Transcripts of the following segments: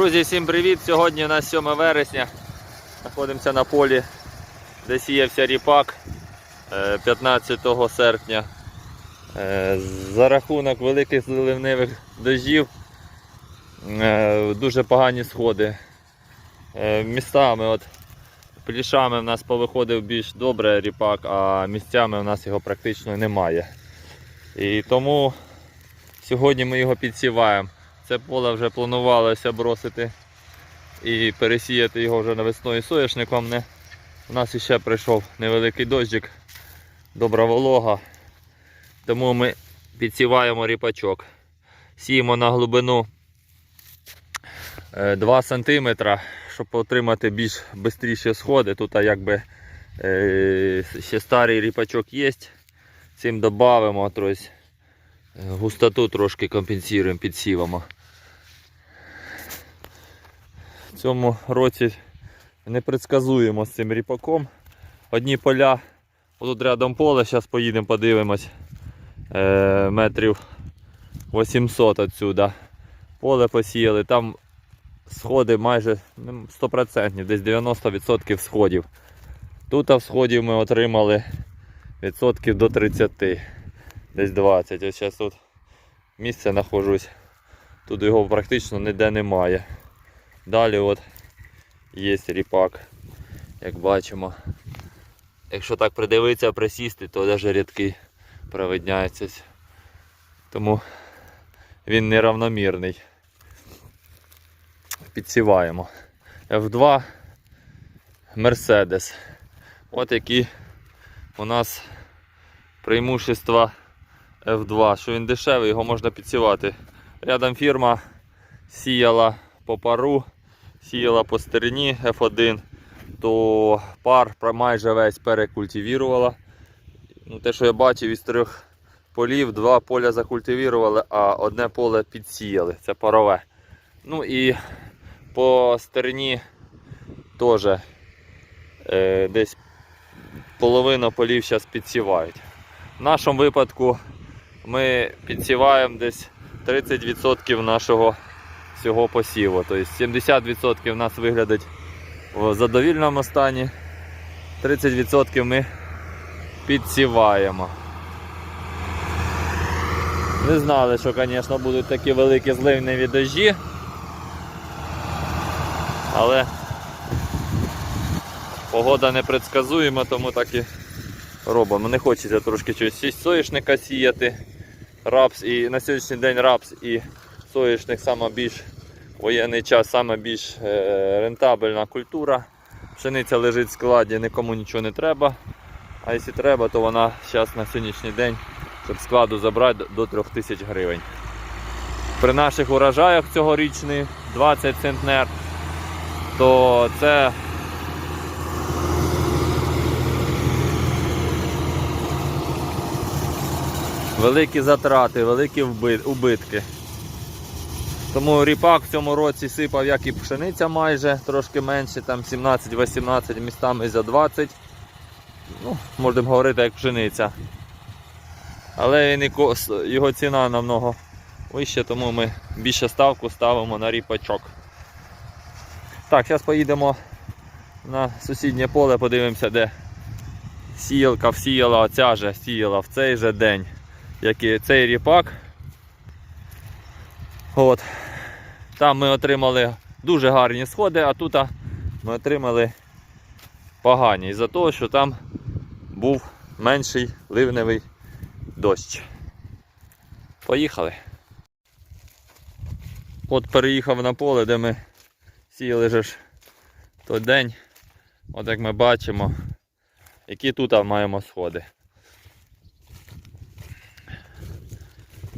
Друзі, всім привіт! Сьогодні у нас 7 вересня. Знаходимося на полі, де сіявся ріпак е, 15 серпня. Е, За рахунок великих зливневих дождів е, дуже погані сходи. Е, Містами от плішами в нас повиходив більш добре ріпак, а місцями в нас його практично немає. І тому сьогодні ми його підсіваємо. Це поле вже планувалося бросити і пересіяти його вже навесною соняшником. Не. У нас іще прийшов невеликий дощик, добра волога. Тому ми підсіваємо ріпачок. Сіємо на глибину е, 2 см, щоб отримати більш швидші сходи. Тут якби е, ще старий ріпачок є. Цим додамо, тобто густоту трошки компенсуємо, підсівamo. В цьому році непредсказуємо з цим ріпаком. Одні поля, тут рядом поле, зараз поїдемо подивимось е, метрів 800 отсюда. Поле посіяли, там сходи майже ну, 100%, десь 90% сходів. Тут а сходів ми отримали відсотків до 30, десь 20. Ось зараз тут місце знаходжусь. Тут його практично ніде немає. Далі от є ріпак, як бачимо. Якщо так придивитися, присісти, то навіть рядки провидняються. Тому він неравномірний. Підсіваємо. F2 Mercedes. От які у нас преимущества F2, що він дешевий, його можна підсівати. Рядом фірма сіяла по пару, сіяла по стерні F1, то пар майже весь перекультивірувала. Ну, те, що я бачив із трьох полів, два поля закультивірували, а одне поле підсіяли. Це парове. Ну і по стерні теж е, десь половина полів зараз підсівають. В нашому випадку ми підсіваємо десь 30% нашого всього посіву. Тобто 70% в нас виглядить в задовільному стані, 30% ми підсіваємо. Не знали, що, звісно, будуть такі великі зливневі дощі. Але погода непредсказуєма, тому так і робимо. Не хочеться трошки щось соєшника сіяти. Рапс і на сьогоднішній день рапс і соєшник саме більш воєнний час, саме більш е, рентабельна культура. Пшениця лежить в складі, нікому нічого не треба. А якщо треба, то вона зараз на сьогоднішній день, щоб складу забрати до 3000 гривень. При наших урожаях цьогорічних 20 центнер, то це великі затрати, великі убитки. Тому ріпак в цьому році сипав, як і пшениця майже, трошки менше, там 17-18 містами за 20. Ну, можемо говорити як пшениця. Але він і кос- його ціна намного вища, тому ми більше ставку ставимо на ріпачок. Так, зараз поїдемо на сусіднє поле, подивимося, де сіялка всіяла, оця же сіяла в цей же день, як і цей ріпак. От. Там ми отримали дуже гарні сходи, а тут ми отримали погані. Із-за того, що там був менший ливневий дощ. Поїхали. От переїхав на поле, де ми сіяли же ж той день. От як ми бачимо, які тут маємо сходи.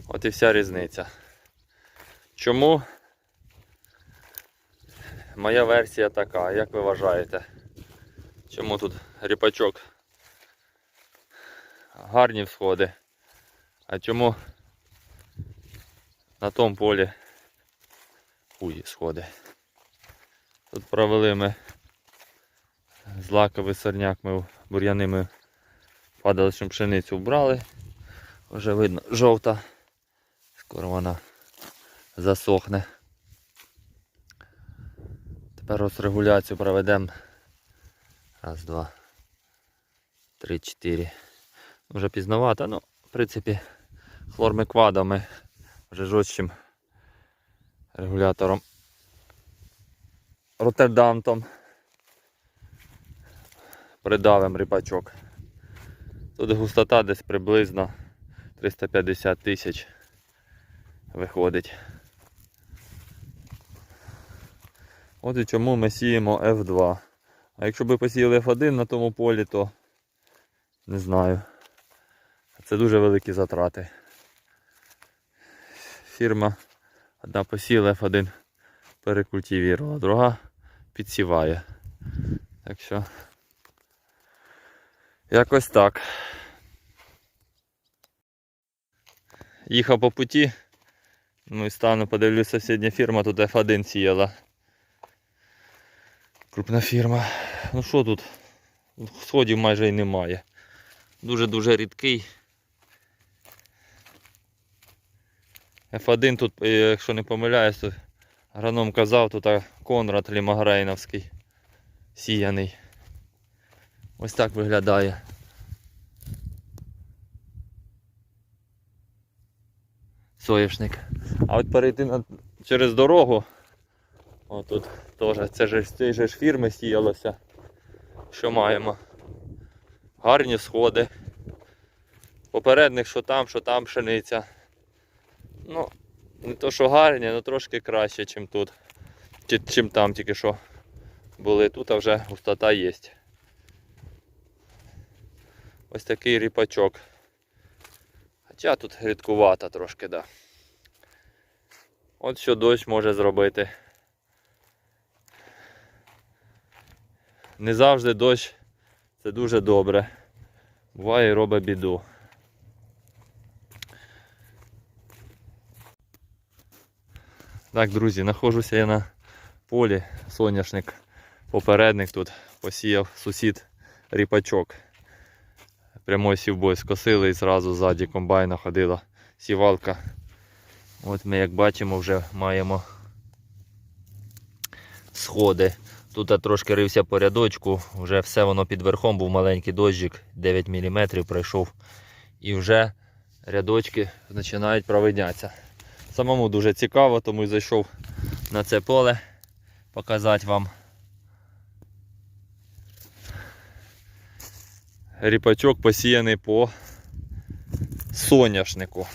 От і вся різниця. Чому? Моя версія така, як ви вважаєте? Чому тут ріпачок? Гарні всходи. А чому на тому полі хуї сходи? Тут провели ми злаковий сорняк, ми бур'яни ми падаличну пшеницю вбрали. Вже видно жовта. Скоро вона засохне. Тепер розрегуляцію проведемо. Раз, два, три, чотири. Вже пізновато, ну, в принципі, хлормиквадами, вже жорстким регулятором. Роттердамтом. Придавим ріпачок. Тут густота десь приблизно 350 тисяч виходить. От і чому ми сіємо F2. А якщо б посіяли F1 на тому полі, то не знаю. Це дуже великі затрати. Фірма одна посіяла F1 перекультивірувала, друга підсіває. Так що якось так. Їхав по путі. Ну і стану, подивлюсь, сусідня фірма, тут F1 сіяла. Крупна фірма. Ну що тут? Сходів майже і немає. Дуже-дуже рідкий. F1 тут, е, якщо не помиляюсь, то агроном казав, тут Конрад Лімагрейновський сіяний. Ось так виглядає. Соєшник. А от перейти на, через дорогу. О, тут теж це ж же ж фірми сіялося. Що маємо? Гарні сходи. Попередник, що там, що там пшениця. Ну, не то, що гарні, але трошки краще, ніж тут. Чи, чим там тільки що були. Тут а вже густота є. Ось такий ріпачок. Хоча тут рідкувата трошки, да. От що дощ може зробити. Не завжди дощ це дуже добре. Буває і робить біду. Так, друзі, знаходжуся я на полі, соняшник, попередник тут посіяв сусід ріпачок. Прямой сівбой скосили і зразу ззаді комбайна ходила сівалка. От ми, як бачимо, вже маємо сходи. Тут я трошки рився по рядочку, вже все воно під верхом, був маленький дощик, 9 мм пройшов. І вже рядочки починають провиднятися. Самому дуже цікаво, тому і зайшов на це поле показати вам. Ріпачок посіяний по соняшнику.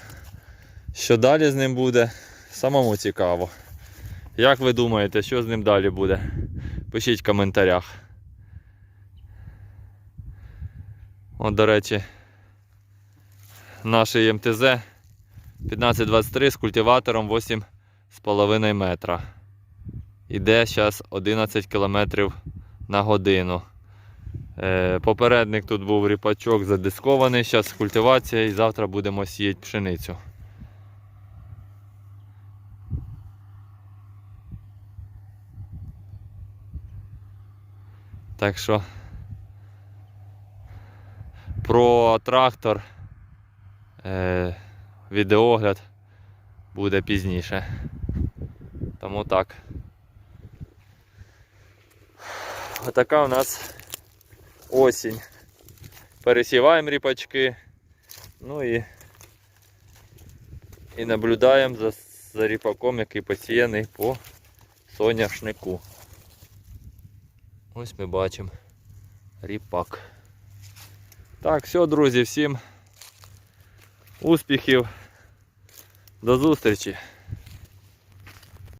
Що далі з ним буде, самому цікаво. Як ви думаєте, що з ним далі буде? Пишіть в коментарях. От, до речі, наш МТЗ 1523 з культиватором 8,5 метра. Іде зараз 11 км на годину. Е, Попередник тут був ріпачок задискований, зараз культивація і завтра будемо сіяти пшеницю. Так що про трактор е, відеогляд буде пізніше. Тому так. Отака у нас осінь. Пересіваємо ріпачки. Ну і, і наблюдаємо за, за ріпаком, який посіяний по соняшнику. Ось ми бачимо ріпак. Так, все, друзі, всім успіхів. До зустрічі!